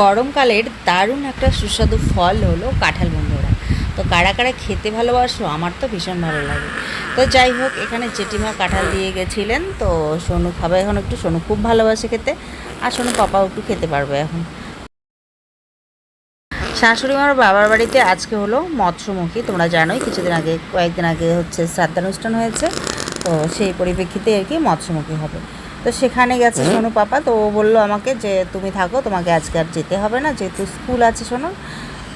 গরমকালের দারুণ একটা সুস্বাদু ফল হলো কাঁঠাল বন্ধুরা তো কারা কারা খেতে ভালোবাসো আমার তো ভীষণ ভালো লাগে। তো যাই হোক, এখানে জেঠিমা কাঁঠাল দিয়ে গেছিলেন। তো সোনু খাবে এখন একটু, সোনু খুব ভালোবাসে খেতে। আর সোনু পাপাও একটু খেতে পারবে এখন। শাশুড়ি মার বাবার বাড়িতে আজকে হলো মৎস্যমুখী। তোমরা জানোই, কিছুদিন আগে, কয়েকদিন আগে হচ্ছে শ্রাদ্ধানুষ্ঠান হয়েছে। তো সেই পরিপ্রেক্ষিতে আর কি মৎস্যমুখী হবে। তো সেখানে গেছে সোনু পাপা তো ও বলল আমাকে যে তুমি থাকো তোমাকে আজকে আর যেতে হবে না যেহেতু স্কুল আছে শোনো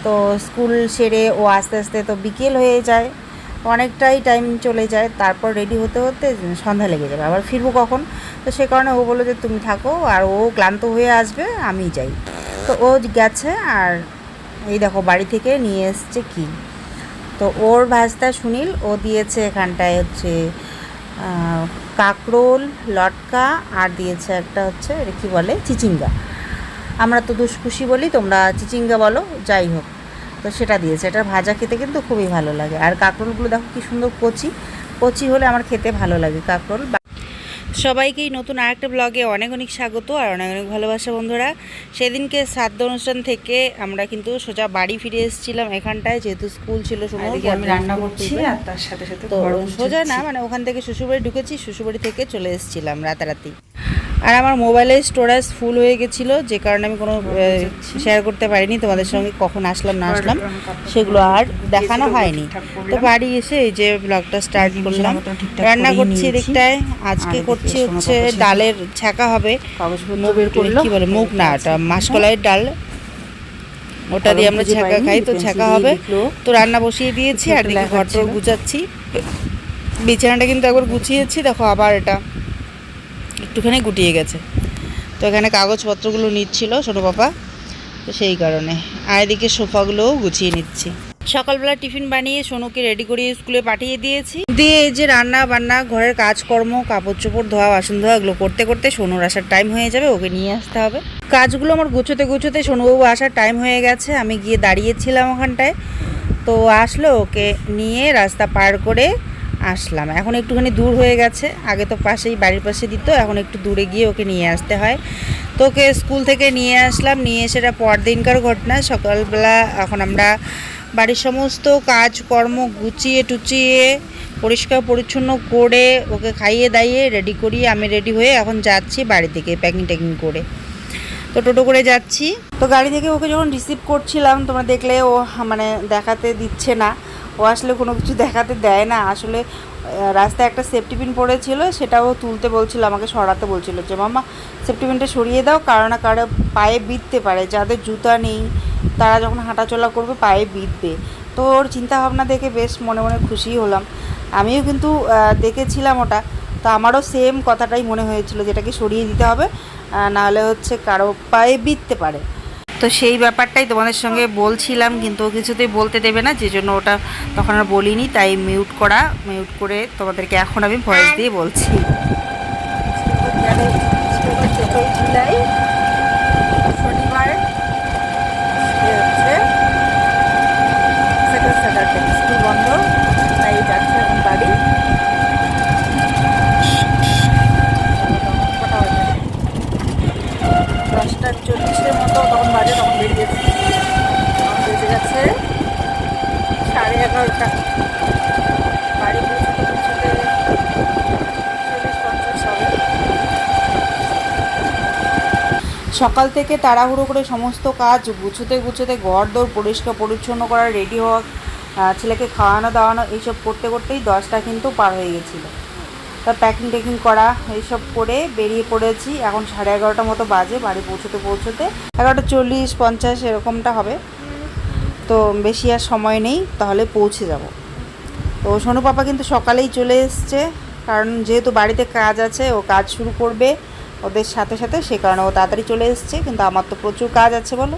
তো স্কুল সেরে ও আস্তে আস্তে তো বিকেল হয়ে যায় অনেকটাই টাইম চলে যায় তারপর রেডি হতে হতে সন্ধ্যা লেগে যাবে। আবার ফিরবো কখন? তো সে কারণে ও বলল যে তুমি থাকো আর ও ক্লান্ত হয়ে আসবে আমি যাই। তো ও গেছে আর এই দেখো বাড়ি থেকে নিয়ে এসছে কি? তো ওর ভাজটা সুনীল ও দিয়েছে এখানটায় হচ্ছে কাকরোল, লটকা, আর দিয়েছে একটা হচ্ছে, এটা কী বলে? চিচিঙ্গা। আমরা তো দুষ্কুশি বলি, তোমরা চিচিঙ্গা বলো, যাই হোক। তো সেটা দিয়েছে। এটা ভাজা খেতে কিন্তু খুবই ভালো লাগে। আর কাঁকরোলগুলো দেখো কি সুন্দর কচি। কচি হলে আমার খেতে ভালো লাগে। কাঁকরোল সবাইকেই নতুন আরেকটা ব্লগে অনেক অনেক স্বাগত আর অনেক অনেক ভালোবাসা বন্ধুরা। সেদিনকে শ্রাদ্ধ অনুষ্ঠান থেকে আমরা কিন্তু সোজা বাড়ি ফিরে এসেছিলাম এখানটায় যেহেতু স্কুল ছিল আমি রান্না করছি আর তার সাথে সাথে তো সোজা না মানে ওখান থেকে শ্বশুরবাড়ি ঢুকেছি শ্বশুরবাড়ি থেকে চলে এসেছিলাম রাতারাতি। আর আমার মোবাইলের স্টোরেজ ফুল হয়ে গেছিল যে কারণে আমি কোনো শেয়ার করতে পারিনি তোমাদের সঙ্গে কখন আসলাম না আসলাম সেগুলো আর দেখানো হয়নি। তো বাড়ি এসে এই যে ব্লগটা স্টার্ট করলাম। রান্না করছি এদিকটায় আজকে করছি হচ্ছে ডালের ছ্যাঁকা হবে। কি বলে? মুগ না ওটা মাসকলাইয়ের ডাল। ওটা দিয়ে আমরা পাইনি, খাই তো দিয়ে হবে। তো রান্না বসিয়ে দিয়েছি আর দিকে ঘর টর গুছাচ্ছি। বিছানাটা কিন্তু একবার গুছিয়েছি দেখো আবার এটা একটুখানি গুটিয়ে গেছে। তো এখানে কাগজপত্রগুলো নিচ্ছিল ছোটো পাপা তো সেই কারণে। আর এদিকে সোফাগুলোও গুছিয়ে নিচ্ছি। সকালবেলা টিফিন বানিয়ে সোনুকে রেডি করিয়ে স্কুলে পাঠিয়ে দিয়েছি। দিয়ে এই যে রান্না বান্না, ঘরের কাজকর্ম কাপড় চোপড় ধোয়া, বাসন ধোয়া, এগুলো করতে করতে সোনুর আসার টাইম হয়ে যাবে, ওকে নিয়ে আসতে হবে। কাজগুলো আমার গুছোতে গুছোতে সোনুবাবু আসার টাইম হয়ে গেছে, আমি গিয়ে দাঁড়িয়েছিলাম ওখানটায়। তো আসলো, ওকে নিয়ে রাস্তা পার করে আসলাম। এখন একটুখানি দূর হয়ে গেছে, আগে তো পাশেই বাড়ির পাশে দিত, এখন একটু দূরে গিয়ে ওকে নিয়ে আসতে হয়। তো ওকে স্কুল থেকে নিয়ে আসলাম, নিয়ে এসে এটা পরদিনকার ঘটনা, সকালবেলা এখন আমরা বাড়ির সমস্ত কাজকর্ম গুছিয়ে টুচিয়ে পরিষ্কার পরিচ্ছন্ন করে ওকে খাইয়ে দাইয়ে রেডি করিয়ে আমি রেডি হয়ে এখন যাচ্ছি বাড়ি থেকে প্যাকিং ট্যাকিং করে। তো টোটো করে যাচ্ছি। তো গাড়ি থেকে ওকে যখন রিসিভ করছিলাম, তোমরা দেখলে ও মানে দেখাতে দিচ্ছে না। ও আসলে কোনো কিছু দেখাতে দেয় না। আসলে রাস্তায় একটা সেফটি পিন পড়েছিল, সেটাও তুলতে বলছিল, আমাকে সরাতে বলছিল যে মামা সেফটি পিনটা সরিয়ে দাও, কারও না কারও পায়ে বিঁধতে পারে। যাদের জুতা নেই, তারা যখন হাঁটাচলা করবে, পায়ে বিঁধবে। তো ওর চিন্তাভাবনা দেখে বেশ মনে মনে খুশি হলাম। আমিও কিন্তু দেখেছিলাম ওটা। তো আমারও সেম কথাটাই মনে হয়েছিল যেটাকে সরিয়ে দিতে হবে নাহলে হচ্ছে কারও পায়ে বিঁধতে পারে। তো সেই ব্যাপারটাই তোমাদের সঙ্গে বলছিলাম কিন্তু ও কিছুতেই বলতে দেবে না যে জন্য ওটা তখন আর বলিনি তাই মিউট করা মিউট করে তোমাদেরকে এখন আমি ভয়েস দিয়ে বলছি। জুলাই শনিবার এ হচ্ছে সেকেন্ড স্যাটারডে স্কুল বন্ধ তাই যাচ্ছে এখন বাড়ি কটা বাজে? দশটা চল্লিশের মতো তখন বাজে, তখন বেরিয়েছি তখন বেজে গেছে সাড়ে এগারোটা। বাড়ি সকাল থেকে তাড়াহুড়ো করে সমস্ত কাজ গুছোতে গুছোতে ঘর দৌড় পরিষ্কার পরিচ্ছন্ন করা রেডি হওয়া ছেলেকে খাওয়ানো দাওয়ানো, এইসব করতে করতেই দশটা কিন্তু পার হয়ে গেছিল। তা প্যাকিং ট্যাকিং করা, এইসব করে বেরিয়ে পড়েছি। এখন সাড়ে এগারোটার মতো বাজে, বাড়ি পৌঁছতে পৌঁছতে। এগারোটা চল্লিশ, পঞ্চাশ এরকমটা হবে। তো বেশি আর সময় নেই, তাহলে পৌঁছে যাব। তো সোনু পাপা কিন্তু সকালেই চলে এসছে, কারণ যেহেতু বাড়িতে কাজ আছে, ও কাজ শুরু করবে ওদের সাথে সাথে, সে কারণে ও তাড়াতাড়ি চলে এসছে, কিন্তু আমার তো প্রচুর কাজ আছে বলো।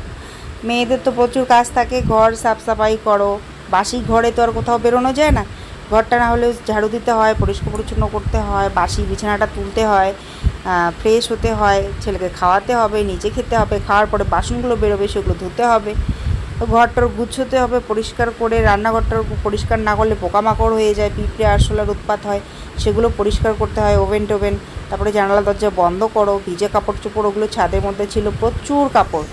মেয়েদের তো প্রচুর কাজ থাকে, ঘর সাফ সাফাই করো, বাসি ঘরে তো আর কোথাও বেরোনো যায় না। ঘরটা না হলে ঝাড়ু দিতে হয়, পরিষ্কার পরিচ্ছন্ন করতে হয়, বাসি বিছানাটা তুলতে হয় ফ্রেশ হতে হয়, ছেলেকে খাওয়াতে হবে, নিজে খেতে হবে, খাওয়ার পরে বাসনগুলো বেরোবে, সেগুলো ধুতে হবে। ঘরটার গুছোতে হবে, পরিষ্কার করে, রান্নাঘরটার পরিষ্কার না করলে পোকামাকড় হয়ে যায়, পিঁপড়ে, আরশোলার উৎপাত হয়, সেগুলো পরিষ্কার করতে হয়, ওভেন টোভেন, তারপরে জানালা দরজা বন্ধ করো, ভিজে কাপড় চোপড়, ওগুলো ছাদের মধ্যে ছিল প্রচুর কাপড়।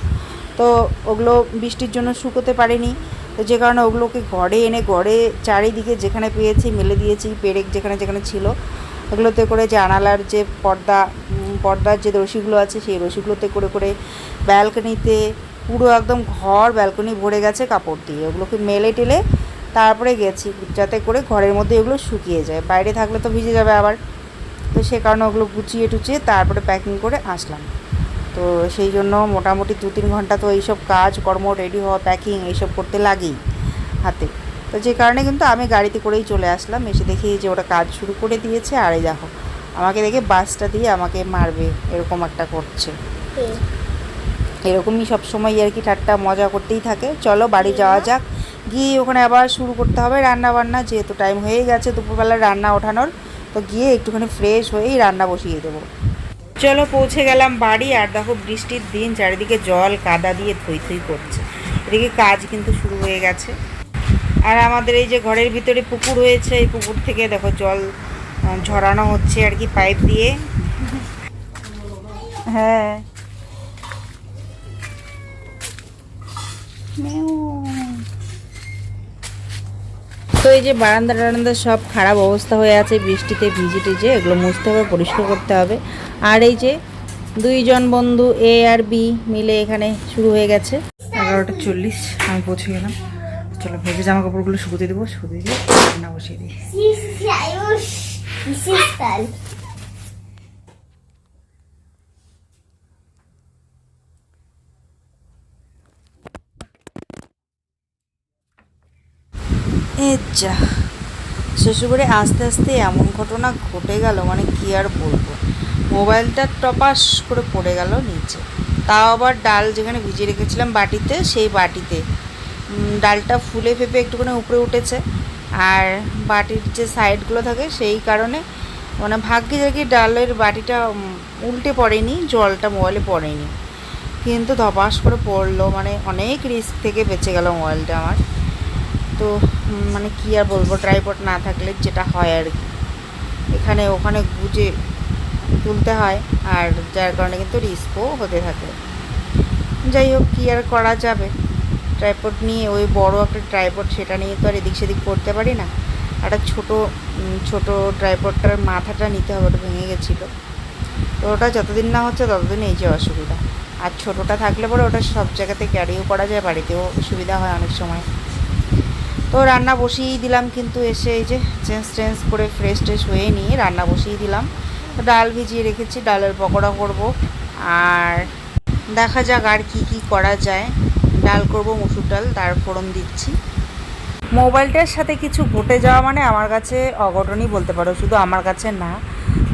তো ওগুলো বৃষ্টির জন্য শুকোতে পারেনি। তো যে কারণে ওগুলোকে ঘরে এনে ঘরে চারিদিকে যেখানে পেয়েছি মেলে দিয়েছি, পেরেক যেখানে যেখানে ছিল। ওগুলোতে করে জানালার যে পর্দা পর্দার যে রশিগুলো আছে, সেই রশিগুলোতে করে করে ব্যালকনিতে পুরো একদম ঘর ব্যালকনি ভরে গেছে কাপড় দিয়ে। ওগুলোকে মেলে টেলে তারপরে গেছি, যাতে করে ঘরের মধ্যে এগুলো শুকিয়ে যায়। বাইরে থাকলে তো ভিজে যাবে আবার। তো সে কারণে ওগুলো গুছিয়ে টুচিয়ে তারপরে প্যাকিং করে আসলাম। তো সেই জন্য মোটামুটি দু তিন ঘণ্টা তো এইসব কাজ কর্ম রেডি হওয়া প্যাকিং এইসব করতে লাগেই হাতে। তো যে কারণে কিন্তু আমি গাড়িতে করেই চলে আসলাম এসে দেখি যে ওটা কাজ শুরু করে দিয়েছে আর এই দেখো আমাকে দেখে বাসটা দিয়ে আমাকে মারবে এরকম একটা করছে। এরকমই সব সময় আর কি ঠাট্টা মজা করতেই থাকে। চলো বাড়ি যাওয়া যাক গিয়ে ওখানে আবার শুরু করতে হবে রান্না বান্না যেহেতু টাইম হয়ে গেছে দুপুরবেলা রান্না ওঠানোর তো গিয়ে একটুখানি ফ্রেশ হয়েই রান্না বসিয়ে দেবো। চলো পৌঁছে গেলাম বাড়ি, আর দেখো বৃষ্টির দিন, চারিদিকে জল, কাদা দিয়ে থই থই করছে। এদিকে কাজ কিন্তু শুরু হয়ে গেছে। আর আমাদের এই যে ঘরের ভিতরে পুকুর হয়েছে, এই পুকুর থেকে দেখো জল ঝরানো হচ্ছে আর কি পাইপ দিয়ে। হ্যাঁ। তো এই যে বারান্দা টারান্দা সব খারাপ অবস্থা হয়ে আছে, বৃষ্টিতে ভিজে টিজে, এগুলো মুছতে হবে, পরিষ্কার করতে হবে। আর এই যে দুইজন বন্ধু এ আর বি মিলে এখানে শুরু হয়ে গেছে। এগারোটা চল্লিশ আমি পৌঁছে গেলাম। চলো ভেজে জামা কাপড়গুলো শুকোতে দেবো শুকোতে দিয়ে রান্না বসিয়ে দিই। যা শ্বশুরবাড়ি আস্তে আস্তে এমন ঘটনা ঘটে গেল মানে কি আর বলব? মোবাইলটা টপাস করে পড়ে গেল নিচে। তাও আবার ডাল যেখানে ভিজিয়ে রেখেছিলাম বাটিতে, সেই বাটিতে। ডালটা ফুলে ফেপে একটুখানি উপরে উঠেছে। আর বাটির যে সাইডগুলো থাকে, সেই কারণে মানে ভাগ্যে দেখি ডালের বাটিটা উল্টে পড়েনি, জলটা মোবাইলে পড়েনি। কিন্তু ধপাস করে পড়ল মানে অনেক রিস্ক থেকে বেঁচে গেল মোবাইলটা আমার। তো মানে কি আর বলব, ট্রাইপড না থাকলে যেটা হয় আর কি। এখানে, ওখানে গুজে তুলতে হয়, আর যার কারণে কিন্তু রিস্কও হতে থাকে। যাই হোক, কী আর করা যাবে? ট্রাইপড নিয়ে, ওই বড় একটা ট্রাইপড সেটা নিয়ে তো আর এদিক সেদিক করতে পারি না। একটা ছোটো ছোটো ট্রাইপডটার মাথাটা নিতে হবে, ওটা ভেঙে গেছিল। তো ওটা যতদিন না হচ্ছে, ততদিন এই যে অসুবিধা। আর ছোটোটা থাকলে পরে ওটা সব জায়গাতে ক্যারিও করা যায়, বাড়িতেও সুবিধা হয় অনেক সময়। তো রান্না বসিয়েই দিলাম, কিন্তু এসে এই যে চেঞ্জ টেঞ্জ করে ফ্রেশ ট্রেশ হয়ে নিয়ে রান্না বসিয়ে দিলাম। ডাল ভিজিয়ে রেখেছি, ডালের পকোড়া করব। আর দেখা যাক আর কি কি করা যায়। ডাল করব, মুসুর ডাল, তার ফোড়ন দিচ্ছি। মোবাইলটার সাথে কিছু ঘটে যাওয়া মানে আমার কাছে অঘটনই বলতে পারো, শুধু আমার কাছে না।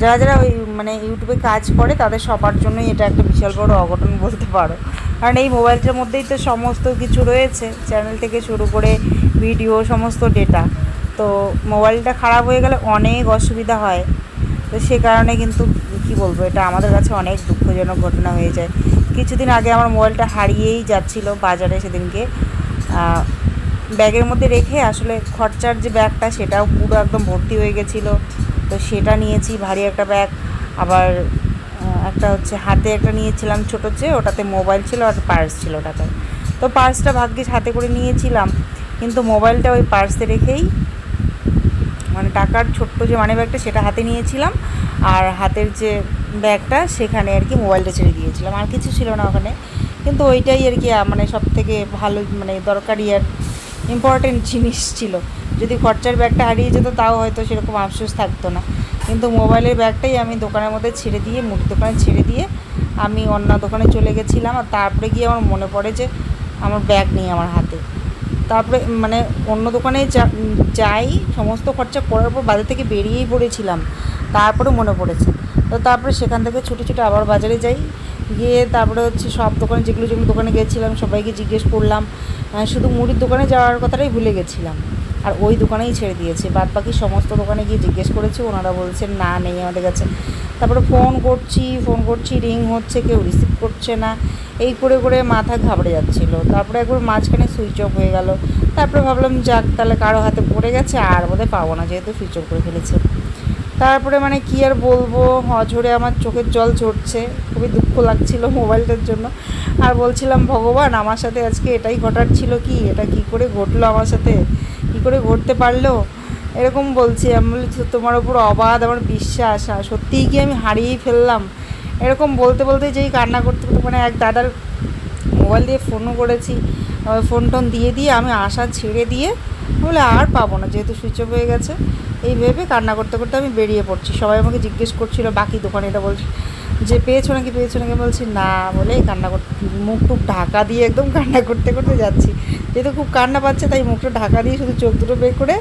যারা যারা ওই মানে ইউটিউবে কাজ করে, তাদের সবার জন্যই এটা একটা বিশাল বড় অঘটন বলতে পারো। কারণ এই মোবাইলটার মধ্যেই তো সমস্ত কিছু রয়েছে চ্যানেল থেকে শুরু করে ভিডিও সমস্ত ডেটা তো মোবাইলটা খারাপ হয়ে গেলে অনেক অসুবিধা হয়। তো সে কারণে কিন্তু কি বলব, এটা আমাদের কাছে অনেক দুঃখজনক ঘটনা হয়ে যায়। কিছুদিন আগে আমার মোবাইলটা হারিয়েই যাচ্ছিল বাজারে সেদিনকে। ব্যাগের মধ্যে রেখে আসলে খরচার যে ব্যাগটা সেটাও পুরো একদম ভর্তি হয়ে গেছিল। তো সেটা নিয়েছি, ভারী একটা ব্যাগ। আবার একটা হচ্ছে হাতে একটা নিয়েছিলাম ছোটো চেয়ে ওটাতে মোবাইল ছিল আর পার্স ছিল ওটাতে। তো পার্সটা ভাগ্যিস হাতে করে নিয়েছিলাম। কিন্তু মোবাইলটা ওই পার্সে রেখেই মানে টাকার ছোট্ট যে মানি ব্যাগটা সেটা হাতে নিয়েছিলাম। আর হাতের যে ব্যাগটা সেখানে আর কি মোবাইলটা ছেড়ে দিয়েছিলাম। আর কিছু ছিল না ওখানে। কিন্তু ওইটাই আর কি মানে সব থেকে ভালো মানে দরকারি আর ইম্পর্টেন্ট জিনিস ছিল। যদি খরচার ব্যাগটা হারিয়ে যেত, তাও হয়তো সেরকম আফসোস থাকতো না। কিন্তু মোবাইলের ব্যাগটাই আমি দোকানের মধ্যে ছেড়ে দিয়ে মুড়ি দোকানে ছেড়ে দিয়ে আমি অন্য দোকানে চলে গেছিলাম। আর তারপরে গিয়ে আমার মনে পড়ে যে, আমার ব্যাগ নেই আমার হাতে। তারপরে মানে অন্য দোকানে যাই, সমস্ত খরচা করার পর বাজার থেকে বেরিয়েই পড়েছিলাম। তারপরে মনে পড়েছে। তো তারপরে সেখান থেকে ছুটে ছুটে আবার বাজারে যাই। গিয়ে তারপরে হচ্ছে সব দোকানে, যেগুলো যেগুলো দোকানে গেছিলাম, সবাইকে জিজ্ঞেস করলাম। শুধু মুড়ির দোকানে যাওয়ার কথাটাই ভুলে গেছিলাম। আর ওই দোকানেই ছেড়ে দিয়েছে। বাদ বাকি সমস্ত দোকানে গিয়ে জিজ্ঞেস করেছি, ওনারা বলছেন, না, নেই, আমাদের কাছে। তারপরে ফোন করছি ফোন করছি, রিং হচ্ছে, কেউ রিসিভ করছে না। এই করে করে মাথা ঘাবড়ে যাচ্ছিল। তারপরে একবার মাঝখানে সুইচ অফ হয়ে গেল। তারপরে ভাবলাম, যাক, তাহলে কারও হাতে পড়ে গেছে, আর বোধহয় পাবো না, যেহেতু সুইচ অফ করে ফেলেছে। তারপরে মানে কি আর বলব হঝরে আমার চোখের জল ঝরছে, খুবই দুঃখ লাগছিল মোবাইলটার জন্য। আর বলছিলাম, ভগবান, আমার সাথে আজকে এটাই ঘটার ছিল কি? এটা কি করে ঘটলো আমার সাথে? কি করে ঘটতে পারল? এরকম বলছি, আমি বলছি তোমার ওপর অবাধ আমার বিশ্বাস, আর সত্যিই কি আমি হারিয়েই ফেললাম? এরকম বলতে বলতে যেই কান্না করতে করতে মানে এক দাদার মোবাইল দিয়ে ফোনও করেছি। ফোন টোন দিয়ে দিয়ে আমি আশা ছেড়ে দিয়ে বলে আর পাবো না, যেহেতু সুইচ অফ হয়ে গেছে। এই ভেবে কান্না করতে করতে আমি বেরিয়ে পড়ছি। সবাই আমাকে জিজ্ঞেস করছিল, বাকি দোকানিটা বলছে? যে পেয়েছ নাকি পেয়েছ নাকি? বলছি, না, বলে কান্না করতে মুখ টুক ঢাকা দিয়ে একদম কান্না করতে করতে যাচ্ছি। যেহেতু খুব কান্না পাচ্ছে, তাই মুখটা ঢাকা দিয়ে শুধু চোখ দুটো বের করে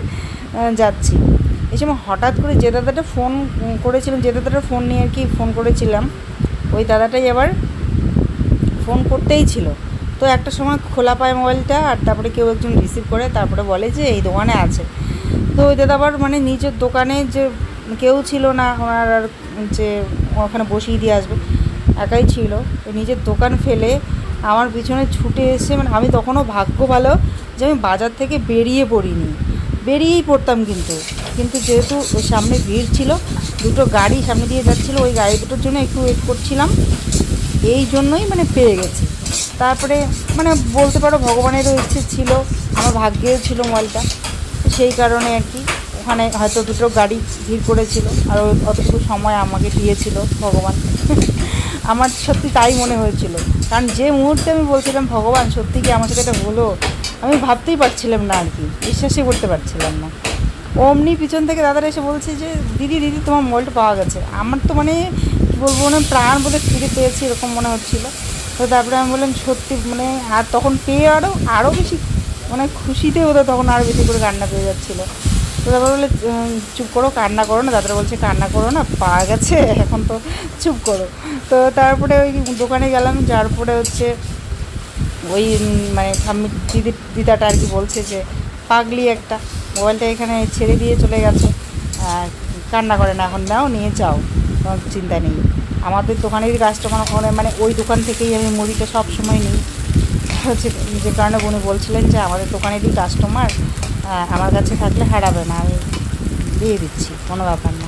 যাচ্ছি। এই সময় হঠাৎ করে যে দাদাটা ফোন করেছিলাম, যে দাদাটা ফোন নিয়ে আর কি ফোন করেছিলাম, ওই দাদাটাই আবার ফোন করতেই ছিল। তো একটা সময় খোলা পায় মোবাইলটা, আর তারপরে কেউ একজন রিসিভ করে, তারপরে বলে যে এই দোকানে আছে। তো ওই দাদা আবার মানে নিজের দোকানে যে কেউ ছিল না, ওনার আর যে ওখানে বসিয়ে দিয়ে আসবে, একাই ছিল। নিজের দোকান ফেলে আমার পিছনে ছুটে এসে মানে আমি তখনও ভাগ্য ভালো যে আমি বাজার থেকে বেরিয়ে পড়িনি। বেরিয়েই পড়তাম কিন্তু। কিন্তু যেহেতু ওই সামনে ভিড় ছিল, দুটো গাড়ি সামনে দিয়ে যাচ্ছিল, ওই গাড়ি দুটোর জন্য একটু ওয়েট করছিলাম। এই জন্যই মানে পেয়ে গেছি। তারপরে মানে বলতে পারো ভগবানেরও ইচ্ছে ছিল, আমার ভাগ্যেও ছিল মোবাইলটা, সেই কারণে আর কি, ওখানে হয়তো দুটো গাড়ি ভিড় করেছিল, আর অতটুকু সময় আমাকে দিয়েছিল ভগবান। আমার সত্যি তাই মনে হয়েছিল। কারণ যে মুহূর্তে আমি বলছিলাম, ভগবান, সত্যি কি আমার সাথে এটা হলো? আমি ভাবতেই পারছিলাম না আর কি, বিশ্বাসই করতে পারছিলাম না। অমনি পিছন থেকে দাদারা এসে বলছে যে, দিদি দিদি, তোমার মোবাইলটা পাওয়া গেছে। আমার তো মানে বলব মানে প্রাণ বলে ফিরে পেয়েছি, এরকম মনে হচ্ছিল। তো তারপরে আমি বললাম, সত্যি মানে আর তখন পেয়ে আরও আরও বেশি মানে খুশিতে হতো তখন আরও বেশি করে কান্না পেয়ে যাচ্ছিল। তো তারপর বলে চুপ করো, কান্না করো না। দাদারা বলছে, কান্না করো না, পাওয়া গেছে, এখন তো চুপ করো। তো তারপরে ওই দোকানে গেলাম যার পরে হচ্ছে ওই মানে আমি দিদি, দিদাটা আর কি বলছে যে, পাগলি একটা, মোবাইলটা এখানে ছেড়ে দিয়ে চলে গেছে, আর কান্না করে না, এখন নাও, নিয়ে যাও, কোনো চিন্তা নেই। আমাদের দোকানেরই কাস্টমার ওখানে মানে ওই দোকান থেকেই আমি মুড়িটা সব সময় নিই। হচ্ছে যে কারণে উনি বলছিলেন যে আমাদের দোকানেরই কাস্টমার আমার কাছে থাকলে হারাবে না, আমি দিয়ে দিচ্ছি, কোনো ব্যাপার না।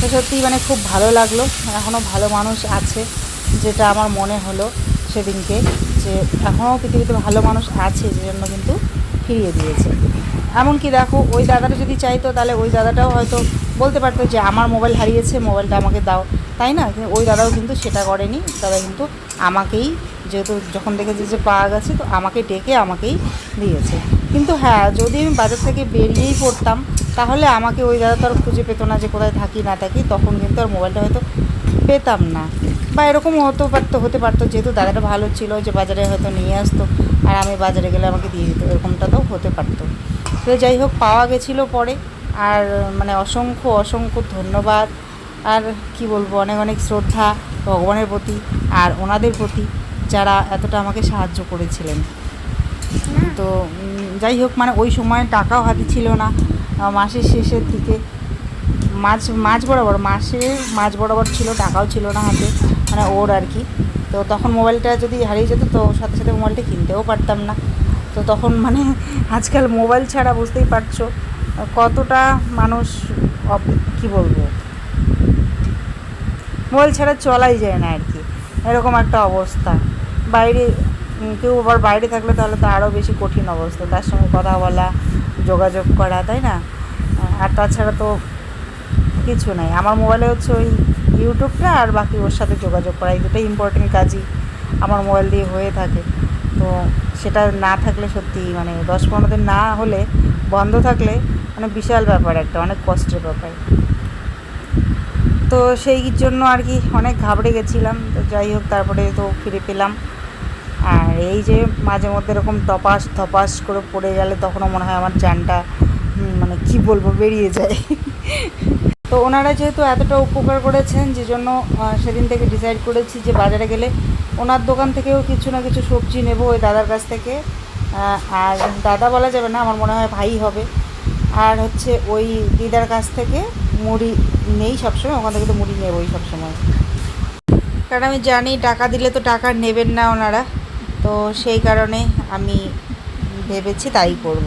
তো সত্যিই মানে খুব ভালো লাগল এখনও ভালো মানুষ আছে, যেটা আমার মনে হলো সেদিনকে, যে এখনও পৃথিবীতে ভালো মানুষ আছে, যে জন্য কিন্তু ফিরিয়ে দিয়েছে। এমনকি দেখো, ওই দাদাটা যদি চাইতো, তাহলে ওই দাদাটাও হয়তো বলতে পারতো যে আমার মোবাইল হারিয়েছে, মোবাইলটা আমাকে দাও। তাই না? ওই দাদাও কিন্তু সেটা করেনি। দাদা কিন্তু আমাকেই যেহেতু যখন দেখেছে যে পাওয়া গেছে, তো আমাকে ডেকে আমাকেই দিয়েছে। কিন্তু হ্যাঁ যদি আমি বাজার থেকে বেরিয়েই পড়তাম, তাহলে আমাকে ওই দাদা তো আর খুঁজে পেতো না যে কোথায় থাকি, না থাকি। তখন কিন্তু আর মোবাইলটা হয়তো পেতাম না। বা এরকম হতে পারতো হতে পারতো। যেহেতু দাদাটা ভালো ছিল যে বাজারে হয়তো নিয়ে আসতো, আর আমি বাজারে গেলে আমাকে দিয়ে দিত, এরকমটা তো হতে পারতো। তো যাই হোক, পাওয়া গেছিল পরে। আর মানে অসংখ্য অসংখ্য ধন্যবাদ। আর কি বলব, অনেক অনেক শ্রদ্ধা ভগবানের প্রতি আর ওনাদের প্রতি যারা এতটা আমাকে সাহায্য করেছিলেন। তো যাই হোক মানে ওই সময় টাকাও হাতে ছিল না। মাসের শেষের দিকে। মাঝ মাঝ বরাবর, মাসে মাঝ বরাবর ছিল, টাকাও ছিল না হাতে মানে ওর আর কি। তো তখন মোবাইলটা যদি হারিয়ে যেত, তো সাথে সাথে মোবাইলটা কিনতেও পারতাম না। তো তখন মানে আজকাল মোবাইল ছাড়া বুঝতেই পারছ। কতটা মানুষ কি বলব? মোবাইল ছাড়া চলাই যায় না আর কি। এরকম একটা অবস্থা। বাইরে কেউ আবার বাইরে থাকলে তাহলে তো আরও বেশি কঠিন অবস্থা। তার সঙ্গে কথা বলা, যোগাযোগ করা, তাই না? আর তাছাড়া তো কিছু নাই। আমার মোবাইলে হচ্ছে ওই ইউটিউবটা আর বাকি ওর সাথে যোগাযোগ করা। এই দুটোই ইম্পর্টেন্ট কাজই আমার মোবাইল দিয়ে হয়ে থাকে। তো সেটা না থাকলে সত্যি মানে দশ পনেরো দিন না হলে, বন্ধ থাকলে মানে বিশাল ব্যাপার একটা, অনেক কষ্টের ব্যাপার। তো সেই জন্য আর কি অনেক ঘাবড়ে গেছিলাম, তো যাই হোক তারপরে তো ফিরে পেলাম। আর এই যে মাঝে মধ্যে এরকম টপাস থপাস করে পড়ে গেলে তখনও মনে হয় আমার জানটা মানে কি বলব, বেরিয়ে যায়। তো ওনারা যেহেতু এতটা উপকার করেছেন, যে জন্য সেদিন থেকে ডিসাইড করেছি যে বাজারে গেলে ওনার দোকান থেকেও কিছু না কিছু সবজি নেব ওই দাদার কাছ থেকে। আর দাদা বলা যাবে না, আমার মনে হয় ভাই হবে। আর হচ্ছে ওই দিদার কাছ থেকে মুড়ি নেই সবসময়, ওখান থেকে তো মুড়ি নেবই সবসময়। কারণ আমি জানি, টাকা দিলে তো টাকা নেবেন না ওনারা। তো সেই কারণে আমি ভেবেছি তাই করব।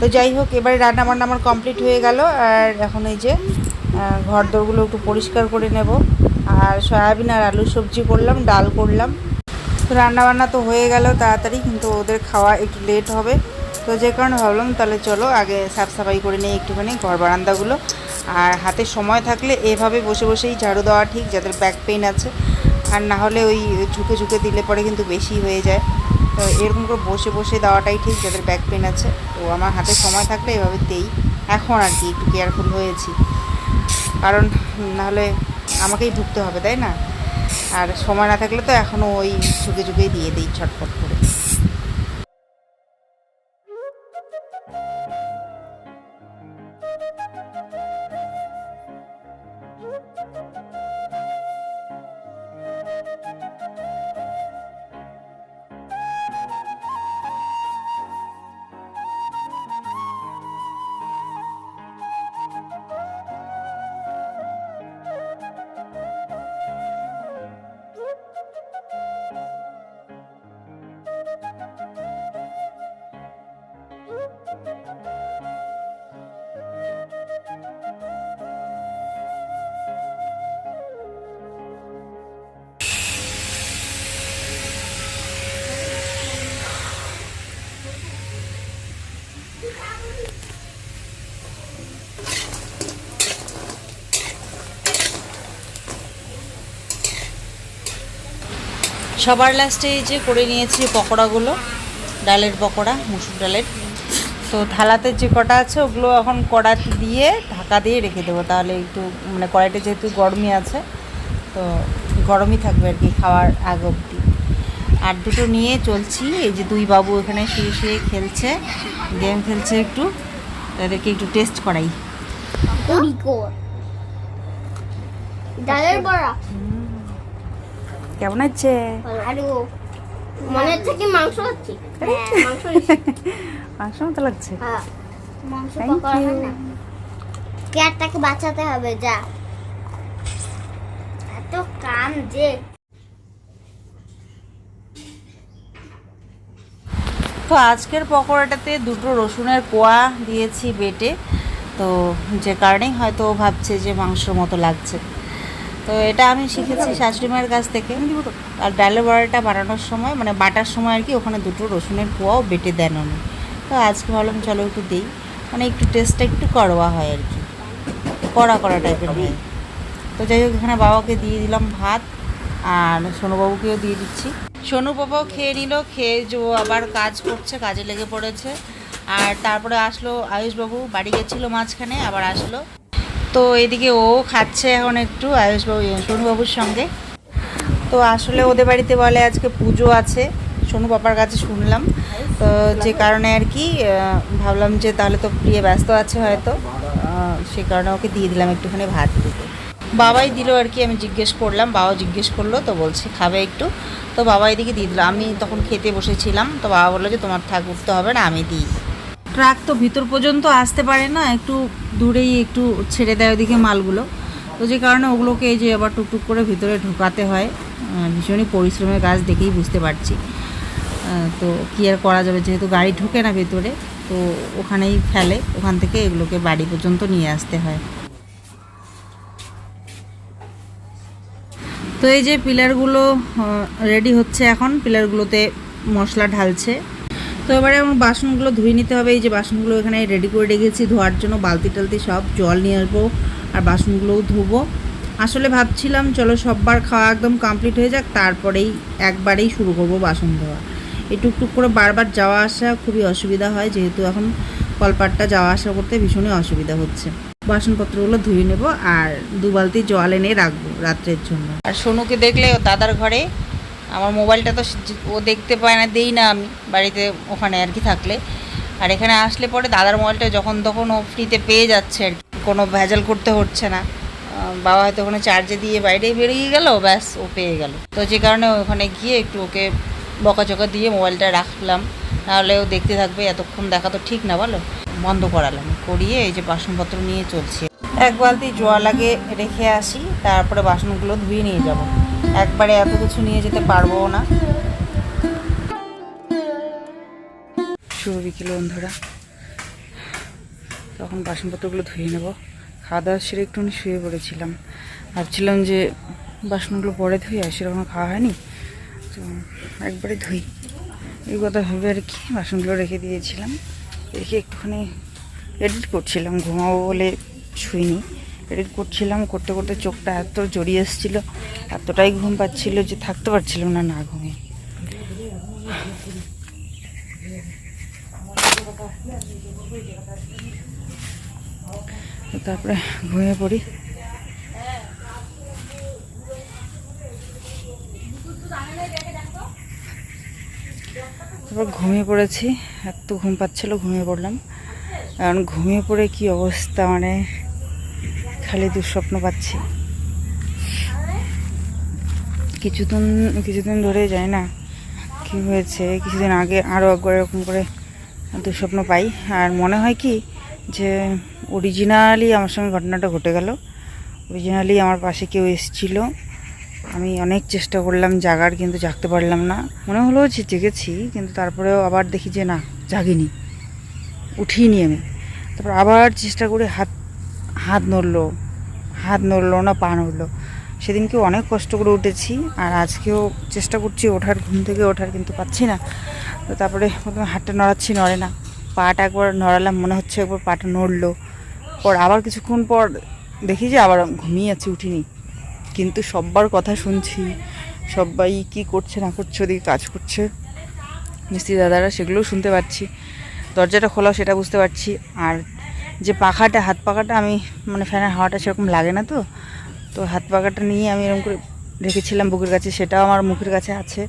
তো যাই হোক, এবারে রান্না বান্না আমার কমপ্লিট হয়ে গেল। আর এখন এই যে ঘর দোরগুলো একটু পরিষ্কার করে নেব। আর সয়াবিন আর আলু সবজি করলাম, ডাল করলাম। তো রান্নাবান্না তো হয়ে গেল তাড়াতাড়ি, কিন্তু ওদের খাওয়া একটু লেট হবে। তো যে কারণে ভাবলাম, তাহলে চলো আগে সাফ সাফাই করে নিই একটুখানি ঘর বারান্দাগুলো। আর হাতে সময় থাকলে এভাবে বসে বসেই ঝাড়ু দেওয়া ঠিক, যাদের ব্যাক পেইন আছে। আর না হলে ওই ঝুঁকে ঝুঁকে দিলে পরে কিন্তু বেশি হয়ে যায়। তো এরকম করে বসে বসে দেওয়াটাই ঠিক, যাদের ব্যাক পেন আছে। তো আমার হাতে সময় থাকলে এভাবে দেই। এখন আর কি একটু কেয়ারফুল হয়েছি। কারণ নাহলে আমাকেই ঢুকতে হবে, তাই না? আর সময় না থাকলে তো এখনও ওই ঝুঁকে ঝুঁকেই দিয়ে দিই ছটফট সবার লাস্টে এই যে করে নিয়েছি পকোড়াগুলো ডালের পকোড়া মুসুর ডালের। তো থালাতে যে কটা আছে ওগুলো এখন কড়াতে দিয়ে ঢাকা দিয়ে রেখে দেবো। তাহলে একটু মানে কড়াইটা যেহেতু গরমই আছে তো গরমই থাকবে আর কি খাওয়ার আগ অবধি। আর দুটো নিয়ে চলছি এই যে দুই বাবু এখানে শুয়ে শুয়ে খেলছে গেম খেলছে একটু তাদেরকে একটু টেস্ট করাই। ডালের বড়া। কেমন আছে? মনে হচ্ছে কি মাংস হচ্ছে হ্যাঁ মাংস মাংস মতো লাগছে। হ্যাঁ মাংস না। বাঁচাতে হবে যা। এত কাম যে। তো আজকের পকোড়াটাতে দুটো রসুনের কোয়া দিয়েছি বেটে। তো যে কারণেই হয়তো ভাবছে যে মাংসর মতো লাগছে। তো এটা আমি শিখেছি শাশুড়ি মায়ের কাছ থেকে। আর ডালের বড়াটা বানানোর সময় মানে বাটার সময় আর কি ওখানে দুটো রসুনের কোয়াও বেটে দেন উনি। তো আজকে ভাবলাম চলো একটু দিই। মানে একটু টেস্টটা একটু করোয়া হয় আর কি। কড়া কড়া টাইপের হয়। তো যাই হোক এখানে বাবাকে দিয়ে দিলাম ভাত আর সোনুবাবুকেও দিয়ে দিচ্ছি। সোনু বাবাও খেয়ে নিল খেয়ে যে ও আবার কাজ করছে কাজে লেগে পড়েছে। আর তারপরে আসলো আয়ুষবাবু বাড়ি গেছিল মাঝখানে আবার আসলো। তো এদিকে ও খাচ্ছে এখন একটু আয়ুষবাবু সোনুবাবুর সঙ্গে। তো আসলে ওদের বাড়িতে বলে আজকে পুজো আছে, সোনু বাবার কাছে শুনলাম। তো যে কারণে আর কি ভাবলাম যে তাহলে তো প্রিয় ব্যস্ত আছে হয়তো। সে কারণে ওকে দিয়ে দিলাম একটুখানি ভাত দিতে। বাবাই দিল আর কি, আমি জিজ্ঞেস করলাম বাবা জিজ্ঞেস করল, তো বলছে খাবে একটু। তো বাবা এদিকে দিয়ে দিল, আমি তখন খেতে বসেছিলাম, তো বাবা বলল যে তোমার থাক উঠতে হবে না, আমি দিই। ট্রাক তো ভিতর পর্যন্ত আসতে পারে না, একটু দূরেই একটু ছেড়ে দেয় ওদিকে মালগুলো। তো যে কারণে ওগুলোকে এই যে আবার টুকটুক করে ভিতরে ঢোকাতে হয় ভীষণই পরিশ্রমের কাজ দেখেই বুঝতে পারছি। তো কী আর করা যাবে, যেহেতু গাড়ি ঢোকে না ভেতরে, তো ওখানেই ফেলে, ওখান থেকে এগুলোকে বাড়ি পর্যন্ত নিয়ে আসতে হয়। তো এই যে পিলারগুলো রেডি হচ্ছে এখন, পিলারগুলোতে মশলা ঢালছে। তো এবারে আমার বাসনগুলো ধুয়ে নিতে হবে। এই যে বাসনগুলো এখানে রেডি করে রেখেছি, ধোয়ার জন্য বালতি টালতি সব জল নিয়ে আসব আর বাসনগুলোও ধুবো। আসলে ভাবছিলাম, চলো সববার খাওয়া একদম কমপ্লিট হয়ে যাক, তারপরেই একবারেই শুরু করব বাসন ধোয়া। এই টুকটুক করে বারবার যাওয়া আসা খুবই অসুবিধা হয়, যেহেতু এখন কলপাটটা যাওয়া আসা করতে ভীষণই অসুবিধা হচ্ছে। বাসনপত্রগুলো ধুয়ে নেব আর দু বালতি জল এনে রাখব রাত্রের জন্য। আর সোনুকে দেখলে দাদার ঘরে আমার মোবাইলটা তো ও দেখতে পায় না, দেই না আমি বাড়িতে ওখানে আর কি থাকলে। আর এখানে আসলে পরে দাদার মোবাইলটা যখন তখন ও ফ্রিতে পেয়ে যাচ্ছে আর কোনো ভেজাল করতে হচ্ছে না। বাবা হয়তো ওখানে চার্জে দিয়ে বাইরে বেরিয়ে গেল, ব্যাস ও পেয়ে গেল। তো যে কারণে ওখানে গিয়ে একটু ওকে বকাচকা দিয়ে মোবাইলটা রাখলাম। নাহলে ও দেখতে থাকবে, এতক্ষণ দেখা তো ঠিক না, বলো? বন্ধ করালাম। করিয়ে এই যে বাসনপত্র নিয়ে চলছে। এক বালতি জল আগে রেখে আসি, তারপরে বাসনগুলো ধুয়ে নিয়ে যাব। একবারে এত কিছু নিয়ে যেতে পারব না। শুভ বিকেল বন্ধুরা। তখন বাসনপত্রগুলো ধুয়ে নেব। খাওয়া দাওয়া সেরে একটুখানি শুয়ে পড়েছিলাম। ভাবছিলাম যে বাসনগুলো পরে ধুই, আর সেরকম খাওয়া হয়নি। তো একবারে ধুই। এই কথা ভেবে আর কি বাসনগুলো রেখে দিয়েছিলাম। রেখে একটুখানি এডিট করছিলাম। ঘুমাবো বলে শুইনি। এডিট করছিলাম, করতে করতে চোখটা এত জড়িয়ে এসেছিল, এতটাই ঘুম পাচ্ছিল যে থাকতে পারছিলাম না না ঘুমিয়ে। তারপরে ঘুমিয়ে পড়ি। তারপর ঘুমিয়ে পড়েছি, এত ঘুম পাচ্ছিল, ঘুমিয়ে পড়লাম। কারণ ঘুমিয়ে পড়ে কি অবস্থা মানে খালি দুঃস্বপ্ন পাচ্ছি। কিছুদিন কিছুদিন ধরে যাই না কি হয়েছে। কিছুদিন আগে আরও একবার এরকম করে দুঃস্বপ্ন পাই। আর মনে হয় কি যে অরিজিনালি আমার সঙ্গে ঘটনাটা ঘটে গেল। অরিজিনালি আমার পাশে কেউ এসেছিল। আমি অনেক চেষ্টা করলাম জাগার, কিন্তু জাগতে পারলাম না। মনে হলো যে জেগেছি, কিন্তু তারপরেও আবার দেখি যে না, জাগিনি। উঠিনি আমি। তারপর আবার চেষ্টা করে হাত হাত নড়লো হাত নড়লো না, পা নড়লো। সেদিনকে অনেক কষ্ট করে উঠেছি আর আজকেও চেষ্টা করছি ওঠার, ঘুম থেকে ওঠার, কিন্তু পাচ্ছি না। তো তারপরে প্রথমে হাতটা নড়াচ্ছি, নড়ে না। পাটা একবার নড়ালাম, মনে হচ্ছে একবার পাটা নড়লো। পর আবার কিছুক্ষণ পর দেখি যে আবার ঘুমিয়ে আছি, উঠিনি। কিন্তু সব্বার কথা শুনছি সবাই কি করছে, না করছে, ওদিকে কাজ করছে। মিস্ত্রি দাদারা সেগুলোও শুনতে পাচ্ছি। দরজাটা খোলা, সেটা বুঝতে পারছি। আর যে পাখাটা, হাত পাখাটা আমি মানে ফ্যানের হাওয়াটা সেরকম লাগে না তো। তো হাত পাখাটা নিয়ে আমি এরকম করে রেখেছিলাম বুকের কাছে, সেটাও আমার মুখের কাছে আছে।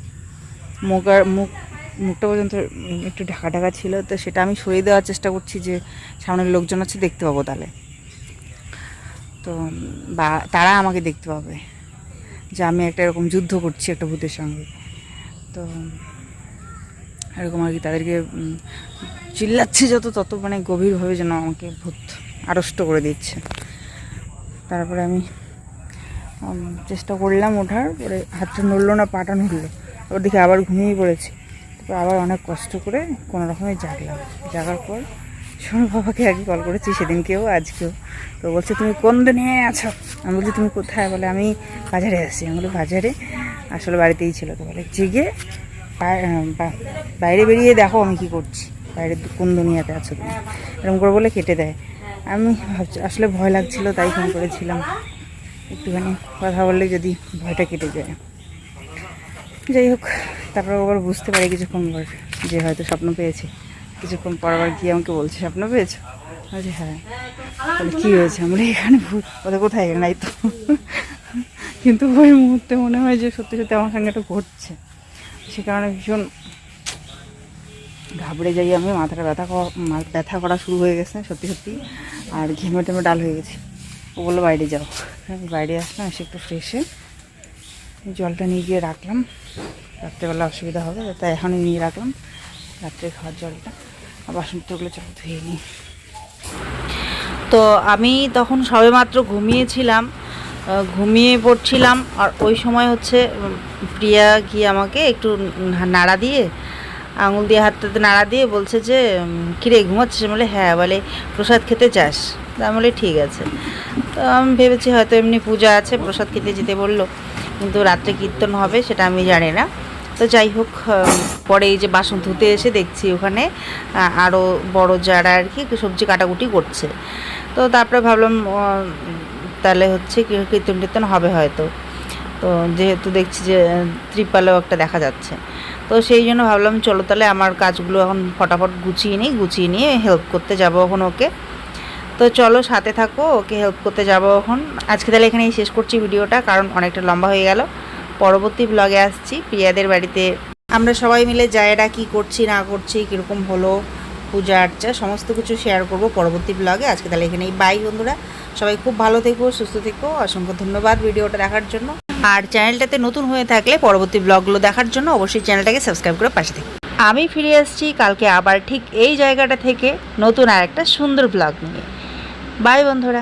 মুখ আর মুখ, মুখটা পর্যন্ত একটু ঢাকা ঢাকা ছিল, তো সেটা আমি সরিয়ে দেওয়ার চেষ্টা করছি যে সামনের লোকজন আছে দেখতে পাবো তাহলে। তো, বা, তারা আমাকে দেখতে পাবে যে আমি একটা এরকম যুদ্ধ করছি একটা ভূতের সঙ্গে। তো এরকম আর কি তাদেরকে চিল্লাচ্ছে যত তত মানে গভীরভাবে যেন আমাকে ভূত আড়ষ্ট করে দিচ্ছে। তারপরে আমি চেষ্টা করলাম ওঠার, পরে হাতটা নড়লো না, পাটা নড়লো। ওর দিকে আবার ঘুমিয়ে পড়েছি। তারপর আবার অনেক কষ্ট করে কোনো রকমে জাগলাম। জাগার পর সোনু বাবাকে আগে কল করেছি, সেদিনকেও, আজকেও। তো বলছে, তুমি কোন দিনে আছো? আমি বলছি, তুমি কোথায়? বলে, আমি বাজারে আসি আমি বলি, বাজারে? আসলে বাড়িতেই ছিল। তো বলে, জেগে বাইরে বেরিয়ে দেখো আমি কি করছি। বাইরে কোন দুনিয়াতে আছো তুমি? এরকম করে বলে কেটে দেয়। আমি ভাবছি, আসলে ভয় লাগছিল, তাই ফোন করেছিলাম। একটুখানি কথা বললে যদি ভয়টা কেটে যায়। যাই হোক, তারপর আবার বুঝতে পারি কিছুক্ষণ পর যে হয়তো স্বপ্ন পেয়েছি। কিছুক্ষণ পর আবার গিয়ে আমাকে বলছে, স্বপ্ন পেয়েছ? বলছি হ্যাঁ। বলে কী হয়েছে? আমরা এখানে ভূত বলে কোথায়? নাই তো। কিন্তু ওই মুহূর্তে মনে হয় যে সত্যি সত্যি আমার সঙ্গে এটা ঘটছে। সে কারণে ভীষণ ঘাবড়ে যাই আমি, মাথাটা ব্যথা ব্যথা করা শুরু হয়ে গেছে, সত্যি সত্যি। আর ঘেমে টেমে ডাল হয়ে গেছে। ও বলল, বাইরে যাও। আমি বাইরে আসলাম, এসে একটু ফ্রেশে জলটা নিয়ে গিয়ে রাখলাম। রাত্রেবেলা অসুবিধা হবে তাই এখনই নিয়ে রাখলাম, রাত্রে খাওয়ার জলটা। আর বাসনপত্রগুলো চল ধুয়ে নিই। তো আমি তখন সবেমাত্র ঘুমিয়েছিলাম। ঘুমিয়ে পড়ছিলাম আর ওই সময় হচ্ছে প্রিয়া গিয়ে আমাকে একটু নাড়া দিয়ে, আঙুল দিয়ে হাতটাতে নাড়া দিয়ে বলছে যে কিরে, ঘুমাচ্ছিস? বলে হ্যাঁ। বলে, প্রসাদ খেতে চাস তা বলি, ঠিক আছে। তো আমি ভেবেছি হয়তো এমনি পূজা আছে, প্রসাদ খেতে যেতে বলল, কিন্তু রাত্রে কীর্তন হবে সেটা আমি জানি না। তো যাই হোক পরে এই যে বাসন ধুতে এসে দেখছি ওখানে আরও বড় যারা আর কি সবজি কাটাকুটি করছে। তো তারপরে ভাবলাম তাহলে হচ্ছে কীর্তন টীর্তন হবে হয়তো। তো যেহেতু দেখছি যে ত্রিপালেও একটা দেখা যাচ্ছে। তো সেই জন্য ভাবলাম চলো তাহলে আমার কাজগুলো এখন ফটাফট গুছিয়ে নিই, গুছিয়ে নিয়ে হেল্প করতে যাব এখন ওকে। তো চলো সাথে থাকো, ওকে হেল্প করতে যাব এখন। আজকে তাহলে এখানেই শেষ করছি ভিডিওটা, কারণ অনেকটা লম্বা হয়ে গেল। পরবর্তী ব্লগে আসছি, প্রিয়াদের বাড়িতে। আমরা সবাই মিলে জায়গা কি করছি, না করছি, কীরকম হলো পূজা আর্চা, সমস্ত কিছু শেয়ার করব পরবর্তী ব্লগে আজকে তাহলে এখানেই বাই বন্ধুরা। সবাই খুব ভালো থেকো, সুস্থ থেকো, অসংখ্য ধন্যবাদ ভিডিওটা দেখার জন্য। আর চ্যানেলটাতে নতুন হয়ে থাকলে পরবর্তী ব্লগগুলো দেখার জন্য অবশ্যই চ্যানেলটাকে সাবস্ক্রাইব করে পাশে থাকি। আমি ফিরে আসছি কালকে আবার ঠিক এই জায়গাটা থেকে নতুন আর একটা সুন্দর ব্লগ নিয়ে। বাই বন্ধুরা।